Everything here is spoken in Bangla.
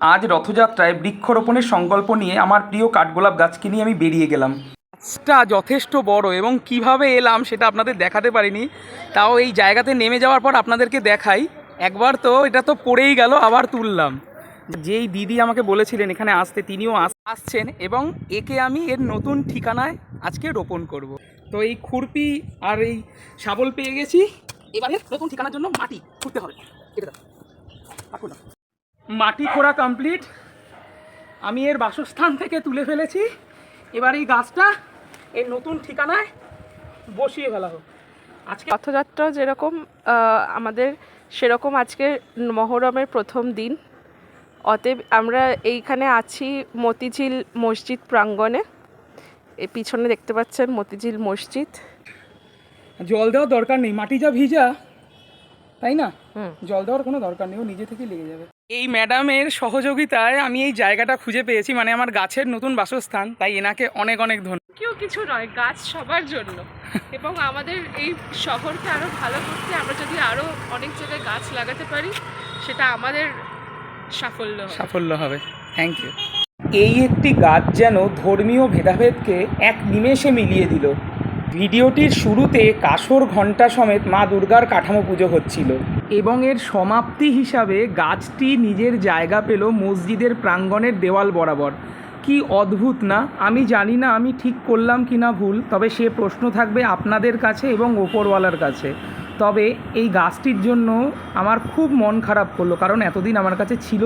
আজ রথযাত্রায় বৃক্ষরোপণের সংকল্প নিয়ে আমার প্রিয় কাঠগোলাপ গাছকে নিয়ে আমি বেরিয়ে গেলাম। গাছটা যথেষ্ট বড় এবং কীভাবে এলাম সেটা আপনাদের দেখাতে পারিনি। তাও এই জায়গাতে নেমে যাওয়ার পর আপনাদেরকে দেখাই। একবার তো এটা তো পড়েই গেল, আবার তুললাম। যেই দিদি আমাকে বলেছিলেন এখানে আসতে, তিনিও আস- আসছেন এবং একে আমি এর নতুন ঠিকানায় আজকে রোপণ করব। তো এই খুরপি আর এই শাবল পেয়ে গেছি। এবারে নতুন ঠিকানার জন্য মাটি খুঁড়তে হবে। না। মাটি খোঁড়া কমপ্লিট আমি এর বাসস্থান থেকে তুলে ফেলেছি। এবার এই গাছটা এর নতুন ঠিকানায় বসিয়ে ফেলা হোক। আজকে রথযাত্রা যেরকম আমাদের সেরকম আজকে মহরমের প্রথম দিন। অতএব আমরা এইখানে আছি মতিঝিল মসজিদ প্রাঙ্গণে। এই পিছনে দেখতে পাচ্ছেন মতিঝিল মসজিদ। জল দেওয়ার দরকার নেই মাটি যা ভিজা তাই না? জল দেওয়ার কোনো দরকার নেই ও নিজে থেকেই লেগে যাবে। এই ম্যাডামের সহযোগিতায় আমি এই জায়গাটা খুঁজে পেয়েছি মানে আমার গাছের নতুন বাসস্থান তাই এনাকে অনেক অনেক ধন্যবাদ কেউ কিছু নয় গাছ সবার জন্য। এবং আমাদের এই শহরকে আরও ভালো করতে আমরা যদি আরও অনেক জায়গায় গাছ লাগাতে পারি সেটা আমাদের সাফল্য সাফল্য হবে। থ্যাংক ইউ এই একটি গাছ যেন ধর্মীয় ভেদাভেদকে এক নিমেষে মিলিয়ে দিল। ভিডিওটির শুরুতে কাসর ঘণ্টা সমেত মা দুর্গার কাঠামো পুজো হচ্ছিল। এবং এর সমাপ্তি হিসাবে গাছটি নিজের জায়গা পেল মসজিদের প্রাঙ্গণের দেওয়াল বরাবর। কি অদ্ভুত না? আমি জানি না আমি ঠিক করলাম কি না ভুল, তবে সে প্রশ্ন থাকবে আপনাদের কাছে এবং ওপরওয়ালার কাছে। তবে এই গাছটির জন্য আমার খুব মন খারাপ করল, কারণ এতদিন আমার কাছে ছিল